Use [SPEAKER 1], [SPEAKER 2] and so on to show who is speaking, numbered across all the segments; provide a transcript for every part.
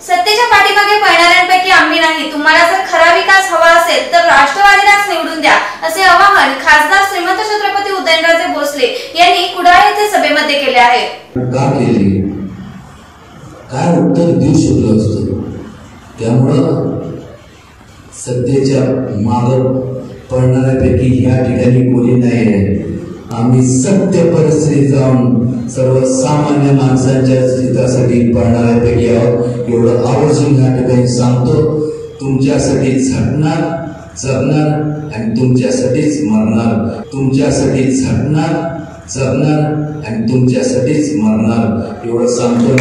[SPEAKER 1] सत्तेच्या पाठीमागे पळणाऱ्यांपैकी आम्ही नाही. तुम्हाला जर खरा विकास हवा असेल तर राष्ट्रवादीलाच निवडून द्या असे आवाहन खासदार श्रीमंत छत्रपती उदयनराजे भोसले यांनी कुडाळ येथे सभेमध्ये केले आहे.
[SPEAKER 2] का केली? काय उत्तर देऊ शकलो असतो? त्यामुळं सध्याच्या मागं पडणाऱ्यापैकी ह्या ठिकाणी कोणी नाही आहे. आम्ही सत्य परिस्थितीत जाऊन सर्वसामान्य माणसांच्या हितासाठी पडणाऱ्यापैकी आहोत. एवढं आवर्जून ह्या ठिकाणी सांगतो तुमच्यासाठी झटणार जगणार आणि तुमच्यासाठीच मरणार. तुमच्यासाठी झटणार जगणार आणि तुमच्यासाठीच मरणार. एवढं सांगतो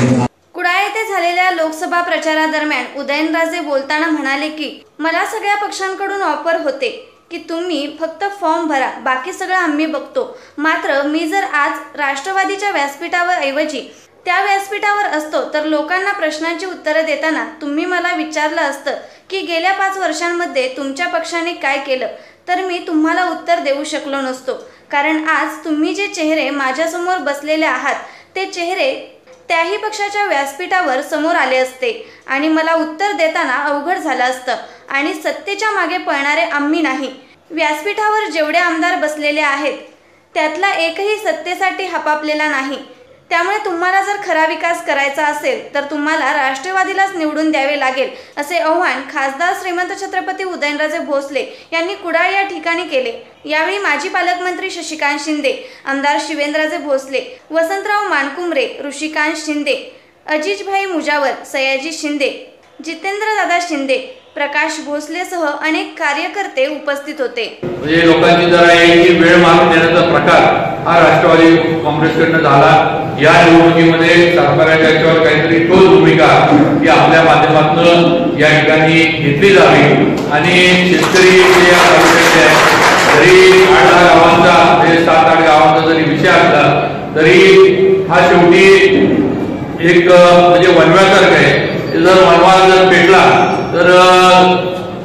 [SPEAKER 1] झालेल्या लोकसभा प्रचारादरम्यान उदयनराजे बोलताना म्हणाले की मला सगळ्या पक्षांकडून ऑफर होते की तुम्ही फक्त फॉर्म भरा बाकी सगळं आम्ही बघतो. मात्र मी जर आज राष्ट्रवादीच्या व्यासपीठावर ऐवजी त्या व्यासपीठावर असतो तर लोकांना प्रश्नांची उत्तरं देताना तुम्ही मला विचारलं असतं की गेल्या पाच वर्षांमध्ये तुमच्या पक्षाने काय केलं? तर मी तुम्हाला उत्तर देऊ शकलो नसतो. कारण आज तुम्ही जे चेहरे माझ्यासमोर बसलेले आहात ते चेहरे त्याही पक्षाच्या व्यासपीठावर समोर आले असते. आणि मला उत्तर देताना अवघड झालं असतं. आणि सत्तेच्या मागे पळणारे आम्ही नाही. व्यासपीठावर जेवढे आमदार बसलेले आहेत त्यातला एकही सत्तेसाठी हपापलेला नाही. त्यामुळे तुम्हाला जर खरा विकास करायचा असेल तर तुम्हाला राष्ट्रवादीलाच निवडून द्यावे लागेल असे आव्हान खासदार श्रीमंत छत्रपती उदयनराजे भोसले यांनी कुडाळ या ठिकाणी केले. यावेळी माजी पालकमंत्री शशिकांत शिंदे आमदार शिवेंद्रराजे भोसले वसंतराव मानकुमरे ऋषिकांत शिंदे अजिजभाई मुजावर सयाजी शिंदे जितेंद्रदादा शिंदे प्रकाश भोसलेसह अनेक कार्यकर्ते उपस्थित होते.
[SPEAKER 3] म्हणजे लोकांची जरा वेळ मागून देण्याचा प्रकार हा राष्ट्रवादी काँग्रेसकडनं झाला. या निवडणुकीमध्ये सरकारच्या याच्यावर काहीतरी ठोस भूमिका ही आपल्या माध्यमातून या ठिकाणी घेतली जावी. आणि शेतकरी जे या तालुक्याचे जरी आठ दहा गावांचा म्हणजे सात आठ गावांचा जरी विषय असला तरी हा शेवटी एक म्हणजे वनव्यासारखा आहे. जर वनवा जर पेटला तर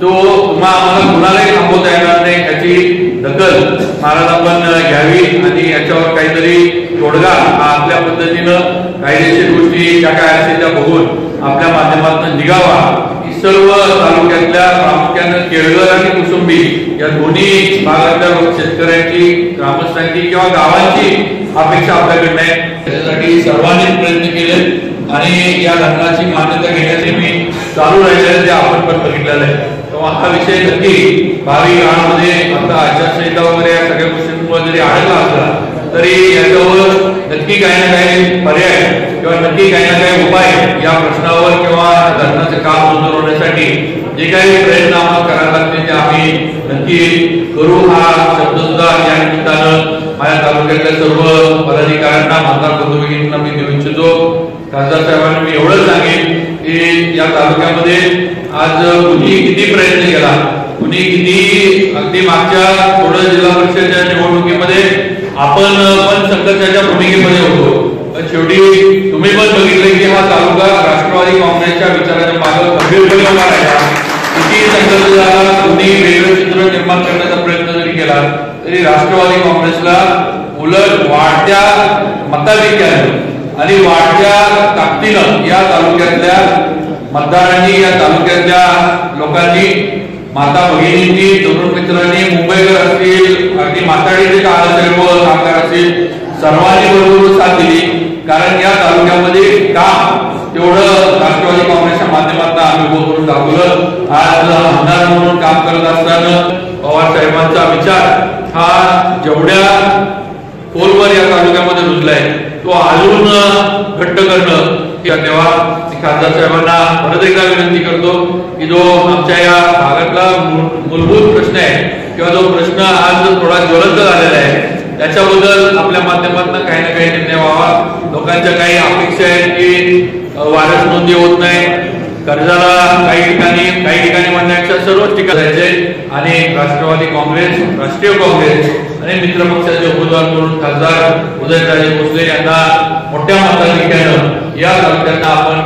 [SPEAKER 3] तो तुम्हा आम्हाला कुणालाही थांबवता येणार नाही याची दखल महाराजांपण घ्यावी आणि याच्यावर काहीतरी तोडगा हा आपल्या पद्धतीनं कायदेशीर गोष्टी ज्या काय असतील त्या बघून आपल्या माध्यमातून निघावा. ही सर्व तालुक्यातल्या प्रामुख्यानं केळगर आणि कुसुंबी या दोन्ही भागातल्या शेतकऱ्यांची ग्रामस्थांची किंवा गावांची अपेक्षा आपल्याकडनं आहे. त्याच्यासाठी सर्वांनीच प्रयत्न केले आणि या धरणाची मान्यता घेण्याचे मी चालू राहिले ते आपण पण बघितलेलं आहे. हा विषय नक्की भावी काळामध्ये आता आचारसंहिता वगैरे या सगळ्या गोष्टींमुळे जरी आढळला असला तरी याच्यावर नक्की काही ना काही पर्याय किंवा नक्की काही ना काही उपाय या प्रश्नावर किंवा धरणाचं काम उतरवण्यासाठी जे काही प्रयत्न आम्हाला करायला लागतील ते आम्ही नक्की करू. हा शब्द सुद्धा या निमित्तानं माझ्या तालुक्यातल्या सर्व पदाधिकाऱ्यांना मतदार बंधू मी देऊ इच्छितो. खासदार साहेबांना मी एवढंच सांगेन की या तालुक्यामध्ये आज कुणी किती प्रयत्न केला? कुणी किती अगदी मागच्या थोडं जिल्हा परिषदेच्या निवडणुकीमध्ये आपण पण संघर्षाच्या भूमिकेमध्ये होतो. पण शेवटी तुम्ही पण बघितले की हा तालुका राष्ट्रवादी काँग्रेसच्या विचाराच्या मागे गंभीरपणे उभा राहिला. किती संघर्ष झाला कुणी वेगळं चित्र निर्माण करण्याचा प्रयत्न जरी केला तरी राष्ट्रवादी काँग्रेसला उलट वाढत्या मताधिक्याने आणि वाढत्या ताकदीनं या तालुक्यातल्या मतदारांनी या तालुक्यातल्या लोकांनी माता भगिनींनी तरुण मित्रांनी मुंबईकर असतील अगदी माताडीचे सर्व कामगार असतील सर्वांनी बरोबर साथ दिली. कारण या तालुक्यामध्ये काम तेवढं राष्ट्रवादी काँग्रेसच्या माध्यमातून आम्ही उभं करून दाखवलं. आज आमदार म्हणून काम करत असताना पवार साहेबांचा विचार हा जेवढ्या खोलवर या तालुक्यामध्ये रुजलाय तो अजून घट्ट करणं धन्यवाद. खासदार साहेबांना परत एकदा विनंती करतो की जो आमच्या या भागातला मूलभूत प्रश्न आहे किंवा जो प्रश्न आज थोडा ज्वलंत झालेला आहे त्याच्याबद्दल आपल्या माध्यमातून काही ना काही निर्णय व्हावा. लोकांच्या काही अपेक्षा आहेत की वारस नोंदी होत नाही. कर्जाला काही ठिकाणी काही ठिकाणी म्हणण्यापेक्षा सर्वच ठिकाणी जायचे आणि राष्ट्रवादी काँग्रेस राष्ट्रीय काँग्रेस आणि मित्र पक्षाचे उमेदवार म्हणून खासदार उदयराजे भोसले यांना मोठ्या मताधिक्यानं या तालुक्यांना आपण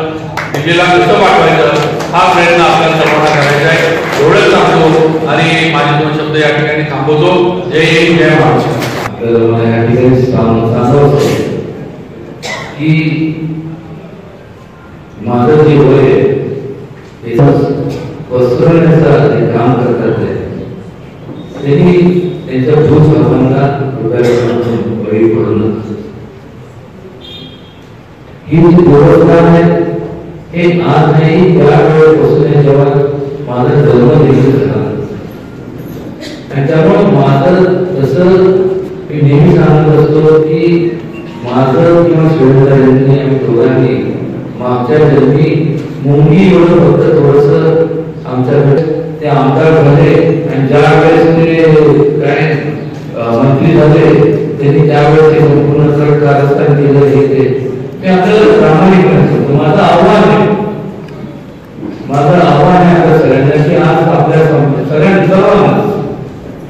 [SPEAKER 3] दिल्लीला कसं पाठवायचं हा प्रयत्न आपल्याला सर्वांना करायचा आहे. एवढंच सांगतो आणि माझे दोन शब्द या ठिकाणी थांबवतो. जय हिंद जय महाराष्ट्र.
[SPEAKER 4] की माझं जे वय आहे त्याचं काम करतात त्यांनी त्यांच्या भूस्वामींना रुपयापासून बळी पडून ही जी देवस्थान आहे हे आज नाही त्यावेळेपासून आहे जेव्हा माझा जन्म देखील झाला आणि त्यामुळे माझं जसं मी नेहमी सांगत असतो की माझं किंवा शिवरायांनी आम्ही दोघांनी मागच्या जन्मी मुंगी एवढं फक्त थोडस अं, त्यांनी त्यावेळेस ते संपूर्ण कर कारस्थान केलं हे ते. ते आपल्याला प्रामाणिक सांगतो माझं आव्हान आहे. माझं आव्हान आहे आपल्या सगळ्यांना की आज आपल्या सम- सगळ्यांना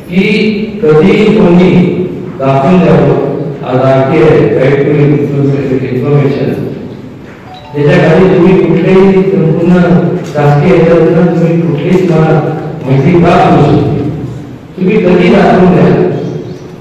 [SPEAKER 4] की कधी कोणी दाखवून द्यावं आज आरटी आहे राईट टू इन्फॉर्मेशन त्याच्याखाली तुम्ही कुठलेही संपूर्ण शासकीय याच्यातून तुम्ही कुठलीच मला माहिती का शकते तुम्ही कधी दाखवून द्या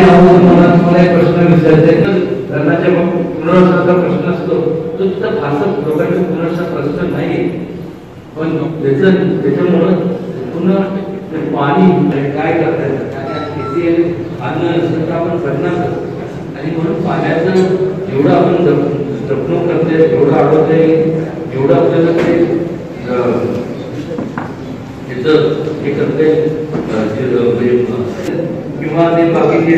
[SPEAKER 4] या ठिकाणी तुम्हाला एक प्रश्न विचारायचा आहे. की धरणाच्या प्रश्न असतो. तो तिथं फारसा लोकांचा पुनर्वसा प्रश्न नाही पण त्याचं त्याच्यामुळं पुन्हा ते पाणी म्हणजे काय करता येतं शेती अन्न नसेल तर आपण करणार आणि म्हणून पाण्याचं जेवढं आपण जपणूक करते जेवढं आढळते जेवढं आपल्याला ते त्याचं हे करते म्हणजे, किंवा ते बाकीचे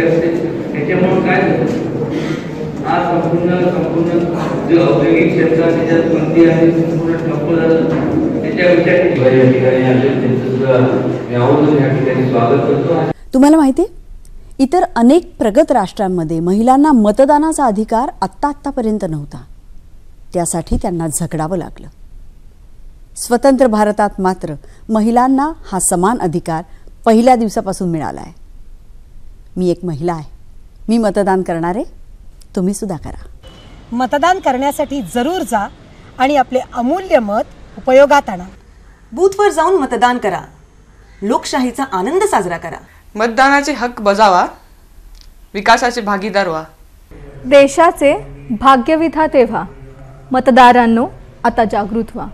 [SPEAKER 4] असते त्याच्यामुळं काय? आज संपूर्ण संपूर्ण जे औद्योगिक क्षेत्र आहे, त्याच्यात आहे संपूर्ण ठप्प झालं त्याच्या विचार या ठिकाणी आले त्यांचं सुद्धा मी आवर्जून या ठिकाणी स्वागत करतो
[SPEAKER 5] तुम्हाला माहिती आहे? इतर अनेक प्रगत राष्ट्रांमध्ये महिलांना मतदानाचा अधिकार आत्ता आत्तापर्यंत नव्हता त्यासाठी त्यांना झगडावं लागलं स्वतंत्र भारतात मात्र महिलांना हा समान अधिकार पहिल्या दिवसापासून मिळाला आहे मी एक महिला आहे. मी मतदान करणार आहे तुम्ही सुद्धा करा.
[SPEAKER 6] मतदान करण्यासाठी जरूर जा आणि आपले अमूल्य मत उपयोगात आणा.
[SPEAKER 7] बूथवर जाऊन मतदान करा. लोकशाहीचा आनंद साजरा करा.
[SPEAKER 8] मतदानाचे हक्क बजावा. विकासाचे भागीदार व्हा.
[SPEAKER 9] देशाचे भाग्यविधाते व्हा मतदारांनो आता जागृत व्हा.